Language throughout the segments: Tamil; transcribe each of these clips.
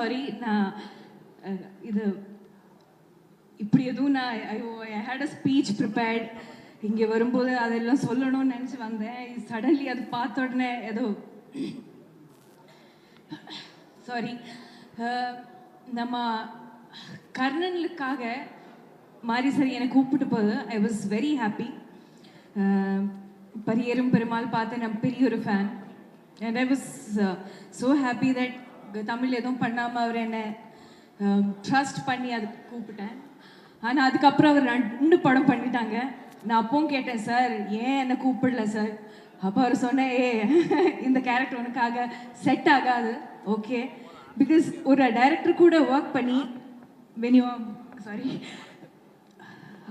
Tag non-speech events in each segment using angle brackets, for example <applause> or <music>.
சாரி நான் இது இப்படி எதுவும் நான் ஐயோ I hate a speech prepared இங்கே வரும்போது அதெல்லாம் சொல்லணும்னு நினச்சி வந்தேன். சடன்லி அது பார்த்த உடனே ஏதோ சாரி நம்ம கர்ணனுக்காக மாரி சார் என்னை கூப்பிட்டு போது I was very happy Pariyerum Perumal பார்த்து நான் பெரிய ஒரு fan and I was so happy that Tamil எதுவும் பண்ணாமல் அவர் என்னை ட்ரஸ்ட் பண்ணி அது கூப்பிட்டேன். ஆனால் அதுக்கப்புறம் அவர் ரெண்டு படம் பண்ணிட்டாங்க. நான் அப்பவும் கேட்டேன் சார் ஏன் என்னை கூப்பிடல சார்? அப்போ அவர் சொன்னேன் ஏ இந்த கேரக்டர் உனக்காக செட் ஆகாது. ஓகே பிகாஸ் ஒரு டைரக்டர் கூட ஒர்க் பண்ணி வென் சாரி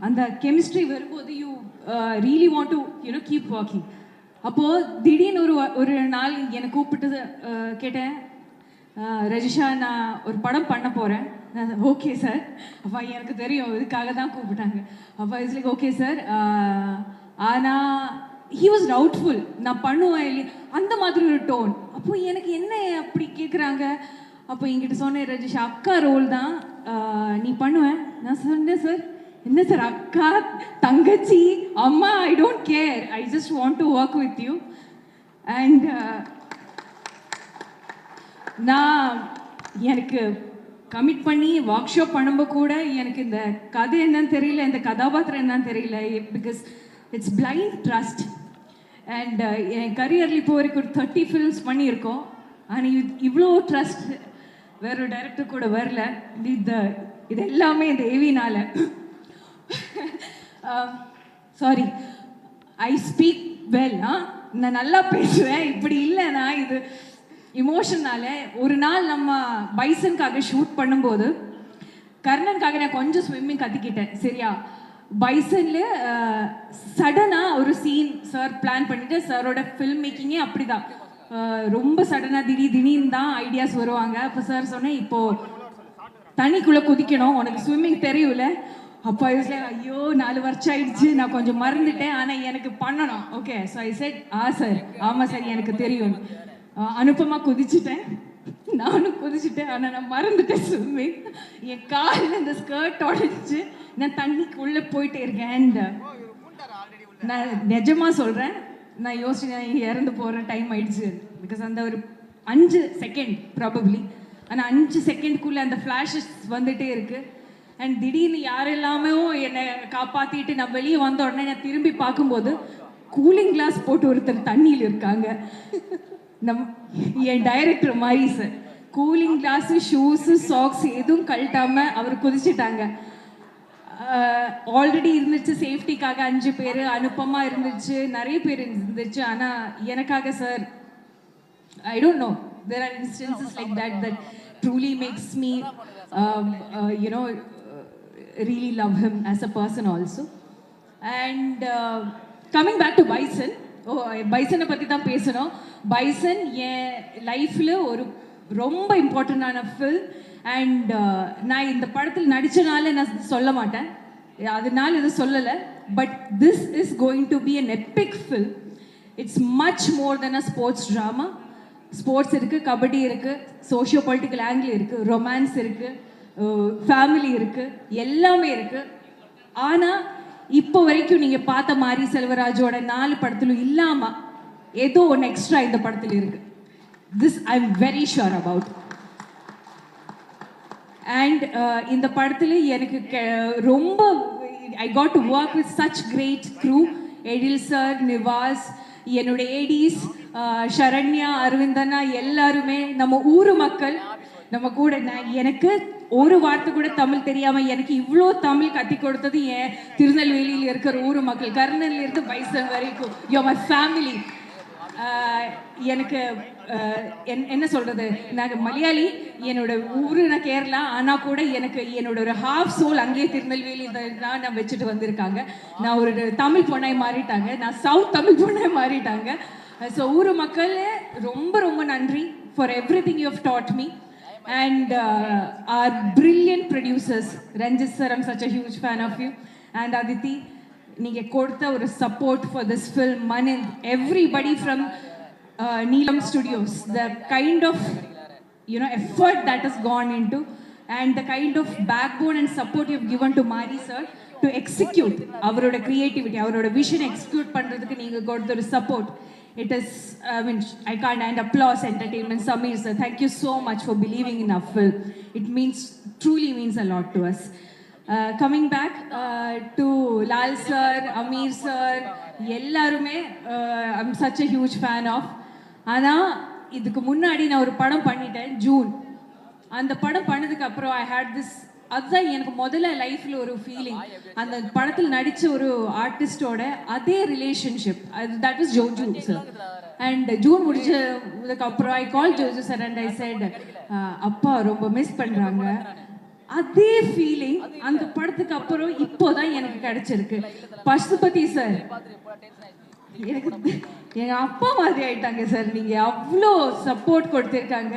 அந்த கெமிஸ்ட்ரி வரும்போது you really want to you know keep walking அப்போது திடீர்னு ஒரு ஒரு நாள் என்னை கூப்பிட்டு கேட்டேன் ரஜிஷா நான் ஒரு படம் பண்ண போகிறேன் ஓகே சார் அப்பா எனக்கு தெரியும். இதுக்காக தான் கூப்பிட்டாங்க. அப்பா இட்ஸ் லைக் ஓகே சார் ஆனால் ஹி வாஸ் டவுட்ஃபுல் நான் பண்ணுவேன் இல்லையா? அந்த மாதிரி ஒரு டோன் அப்போ எனக்கு என்ன அப்படி கேட்குறாங்க அப்போ என்கிட்ட சொன்னேன் ரஜிஷா அக்கா ரோல் தான். நீ பண்ணுவேன் நான் சொன்னேன் சார் என்ன சார் அக்கா தங்கச்சி அம்மா I don't care I just want to work with you and நான் எனக்கு கமிட் பண்ணி ஒர்க் ஷாப் பண்ணும்போது கூட எனக்கு இந்த கதை என்னன்னு தெரியல இந்த கதாபாத்திரம் என்னன்னு தெரியல because it's blind trust and என் கரியரில் இப்போ வரைக்கும் ஒரு தேர்ட்டி ஃபிலிம்ஸ் பண்ணியிருக்கோம். ஆனால் இது இவ்வளோ ட்ரஸ்ட் வேற ஒரு டைரக்டர் கூட வரல. இது இது எல்லாமே இந்த ஏவினால சாரி ஐ ஸ்பீக் வெல் ஆ? நான் நல்லா பேசுவேன். இப்படி இல்லைனா இது இமோஷனால ஒரு நாள் நம்ம பைசனுக்காக ஷூட் பண்ணும்போது கர்ணனுக்காக நான் கொஞ்சம் ஸ்விம்மிங் கற்றுக்கிட்டேன் சரியா? பைசன்ல சடனாக ஒரு சீன் சார் பிளான் பண்ணிட்டு சாரோட ஃபில்ம் மேக்கிங்கே அப்படிதான். ரொம்ப சடனாக திடீர் திடீர்னு தான் ஐடியாஸ் வருவாங்க. அப்போ சார் சொன்னேன் இப்போ தண்ணிக்குள்ளே குதிக்கணும். உனக்கு ஸ்விம்மிங் தெரியல அப்போ ஐஸ்ல ஐயோ நாலு வருஷம் ஆயிடுச்சு. நான் கொஞ்சம் மறந்துட்டேன். ஆனால் எனக்கு பண்ணணும். Okay so I said ah sir ஆமாம் சார் எனக்கு தெரியும். அனுப்பமா குதிச்சுட்டேன். நானும் குதிச்சிட்டேன் ஆனால் நான் மறந்துட்டேன் ஸ்விம்மிங் என் காலில் இந்த ஸ்கர்ட் உடஞ்சி நான் தண்ணிக்குள்ளே போயிட்டே இருக்கேன் அண்ட் நான் நிஜமா சொல்கிறேன் நான் யோசிச்சு இறந்து போகிற டைம் ஆயிடுச்சு. பிகாஸ் அந்த ஒரு அஞ்சு செகண்ட் ப்ராபப்ளி ஆனால் அஞ்சு செகண்ட்குள்ளே அந்த ஃப்ளாஷஸ் வந்துட்டே இருக்கு. அண்ட் திடீர்னு யாரெல்லாமே என்னை காப்பாற்றிட்டு நான் வெளியே வந்த உடனே நான் திரும்பி பார்க்கும்போது கூலிங் கிளாஸ் போட்டு ஒருத்தர் தண்ணியில் இருக்காங்க. நம் என் டைரக்டர் மாதிரி sir cooling glass shoes socks எதுவும் கழட்டாமல் அவர் குதிச்சிட்டாங்க. ஆல்ரெடி இருந்துச்சு சேஃப்டிக்காக அஞ்சு பேர் அனுப்பமா இருந்துச்சு நிறைய பேர் இருந்துச்சு. ஆனால் எனக்காக sir I don't know there are instances like that that truly makes me you know uh, you know, uh, really love him as a person also. And uh, coming back to Bison, oh, ஓ பைசனை பற்றி தான் பேசணும். பைசன் என் லைஃப்பில் ஒரு ரொம்ப இம்பார்ட்டண்ட்டான ஃபில் அண்ட் நான் இந்த படத்தில் நடித்தனால நான் சொல்ல மாட்டேன். அதனால இதை சொல்லலை. But this is going to be an epic film it's much more than a sports drama sports இருக்குது கபடி இருக்குது சோஷியோ பொலிட்டிக்கல் ஆங்கிள் இருக்குது ரொமான்ஸ் இருக்குது ஃபேமிலி uh, இருக்குது எல்லாமே இருக்குது ஆனால் இப்போ வரைக்கும் நீங்கள் பார்த்த மாதிரி செல்வராஜோட நாலு படத்திலும் இல்லாமல் ஏதோ ஒன்று எக்ஸ்ட்ரா இந்த படத்தில் இருக்குது this I am very sure about and இந்த படத்தில் எனக்கு கெ- ரொம்ப I got to work with such great crew எடில் sir Nivas என்னுடைய ஏடிஸ் ஷரண்யா அரவிந்தனா எல்லாருமே நம்ம ஊர் மக்கள் நம்ம கூட நான் எனக்கு ஒரு வார்த்தை கூட தமிழ் தெரியாமல் எனக்கு இவ்வளோ தமிழ் கத்தி கொடுத்தது என் திருநெல்வேலியில் இருக்கிற ஊர் மக்கள். கர்னல்ல இருந்து பைசன் வரைக்கும். யோ மை ஃபேமிலி எனக்கு என்- என்ன சொல்றது? நான் மலையாளி என்னோட ஊரு நான் கேரளா ஆனா கூட எனக்கு என்னோட ஒரு ஹாஃப் சோல் அங்கேயே திருநெல்வேலி தான் நான் வச்சுட்டு வந்திருக்காங்க. நான் ஒரு தமிழ் பொண்ணாய் மாறிட்டாங்க. நான் சவுத் தமிழ் பொண்ணாய் மாறிட்டாங்க. ஸோ ஊர் மக்கள் ரொம்ப ரொம்ப நன்றி for everything you have taught me and our brilliant producers Ranjith sir I'm such a huge fan of you and Aditi நீங்க கொடுத்த ஒரு support for this film மனிந்த் everybody from Neelam studios the kind of you know effort that has gone into and the kind of backbone and support you've given to Mari sir to execute அவரோட creativity அவரோட vision execute பண்றதுக்கு நீங்க கொடுத்த ஒரு support it is I mean I can't and applause entertainment Samir sir thank you so much for believing in our film it means truly means a lot to us Coming back to Lal sir Aamir sir எல்லாருமே I'm such a huge fan of ஆனால் இதுக்கு முன்னாடி நான் ஒரு படம் பண்ணிட்டேன் ஜூன் அந்த படம் பண்ணதுக்கு அப்புறம் ஐ ஹேட் திஸ் அதுதான் எனக்கு முதல்ல லைஃப்ல ஒரு ஃபீலிங் அந்த படத்தில் நடித்த ஒரு ஆர்டிஸ்டோட அதே ரிலேஷன்ஷிப் அது that is Joju sir and June முடிச்சதுக்கு அப்புறம் I call Joju sir and I said அப்பா ரொம்ப மிஸ் பண்றாங்க. அதே ஃபீலிங் அந்த படத்துக்கு அப்புறம் இப்போதான் எனக்கு கிடைச்சிருக்கு. பசுபதி சார் எனக்கு எங்க அப்பா மாதிரி ஆயிட்டாங்க சார். நீங்க அவ்வளோ சப்போர்ட் கொடுத்திருக்காங்க.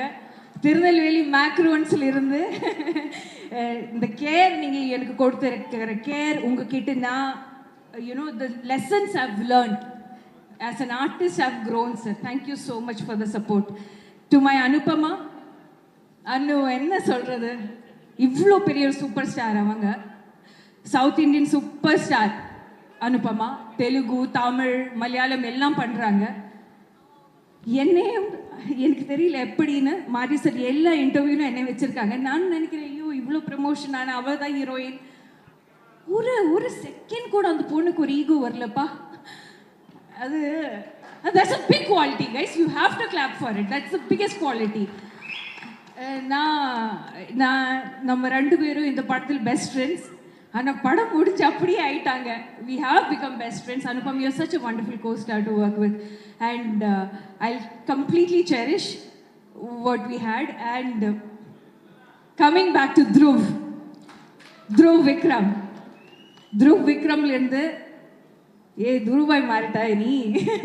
திருநெல்வேலி மேக்ரோன்ஸ்ல இருந்து இந்த கேர் நீங்க எனக்கு கொடுத்திருக்கிற கேர் உங்ககிட்ட நான் you know the lessons have learn as an artist have grown sir thank you so much for the support to my Anupama Anu என்ன சொல்றது? இவ்வளோ பெரிய ஒரு சூப்பர் ஸ்டார் அவங்க. South Indian super star Anupama Telugu Tamil Malayalam எல்லாம் பண்ணுறாங்க என்னையும் எனக்கு தெரியல எப்படின்னு மாரி சார் எல்லா இன்டர்வியூலும் என்னை வச்சுருக்காங்க. நான் நினைக்கிறேன் ஐயோ இவ்வளோ ப்ரமோஷன் ஆன அவள் தான் ஹீரோயின் ஒரு ஒரு செகண்ட் கூட அந்த பொண்ணுக்கு ஒரு ஈகோ வரலப்பா. அது that's a big quality guys you have to clap for it that's the biggest quality நான் நான் நம்ம ரெண்டு பேரும் இந்த படத்தில் பெஸ்ட் ஃப்ரெண்ட்ஸ் ஆனால் படம் முடிஞ்சு அப்படியே ஆயிட்டாங்க. We have become best friends Anupam you're such a wonderful co star to work with and I completely cherish what we had and coming back to Dhruv Dhruv Vikram Dhruv விக்ரம்லேருந்து ஏ துருவாய் மாறிட்டா நீ.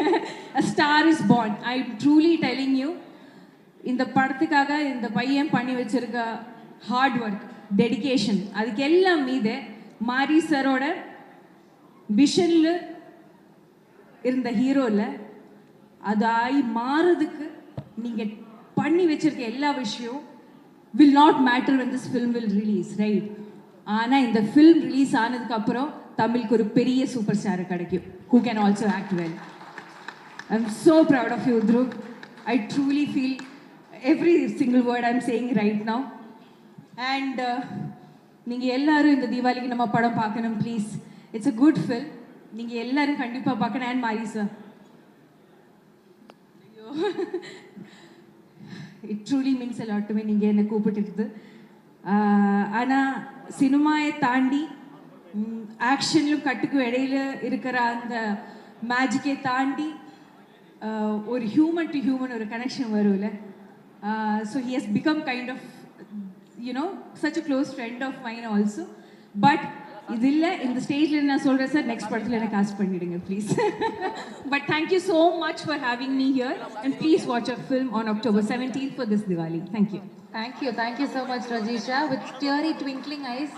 <laughs> Star is born. I truly telling you இந்த படத்துக்காக இந்த பையன் பண்ணி வச்சிருக்க ஹார்ட் ஒர்க் டெடிகேஷன் அதுக்கு எல்லாம் மீது மாரி சரோட விஷனில் இருந்த ஹீரோவில் அது ஆகி மாறுறதுக்கு நீங்கள் பண்ணி வச்சிருக்க எல்லா விஷயம் will not matter when this film will release right ஆனால் இந்த ஃபில்ம் ரிலீஸ் ஆனதுக்கப்புறம் தமிழுக்கு ஒரு பெரிய சூப்பர் ஸ்டார் கிடைக்கும். Who can also act well I am so proud of you true I truly feel every single word I'm saying right now. And uh, நீங்கள் எல்லாரும் இந்த தீபாவளிக்கு நம்ம படம் பார்க்கணும் please it's a good film நீங்கள் எல்லாரும் கண்டிப்பாக பார்க்கணும். அண்ட் மாரி சார் ஐயோ. இட் ட்ரூலி மீன்ஸ் எல்லாட்டுமே நீங்கள் என்னை கூப்பிட்டுருக்குது. ஆனால் சினிமாயை தாண்டி ஆக்ஷன்லும் கட்டுக்கும் இடையில இருக்கிற அந்த மேஜிக்கை தாண்டி ஒரு ஹியூமன் டு ஹியூமன் ஒரு கனெக்ஷன் வரும்ல. So he has become kind of you know such a close friend of mine also but இது இல்லை இந்த ஸ்டேஜில் நான் சொல்கிறேன் சார் நெக்ஸ்ட் படத்தில் எனக்கு காஸ்ட் பண்ணிடுங்க please but thank you so much for having me here and please watch a film on October seventeen for this Diwali thank you thank you thank you so much Rajisha with teary twinkling eyes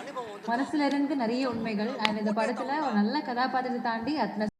மனசுல இருந்து நிறைய உண்மைகள் அண்ட் இந்த படத்துல ஒரு நல்ல கதாபாத்திரத்தை தாண்டி அத்தனை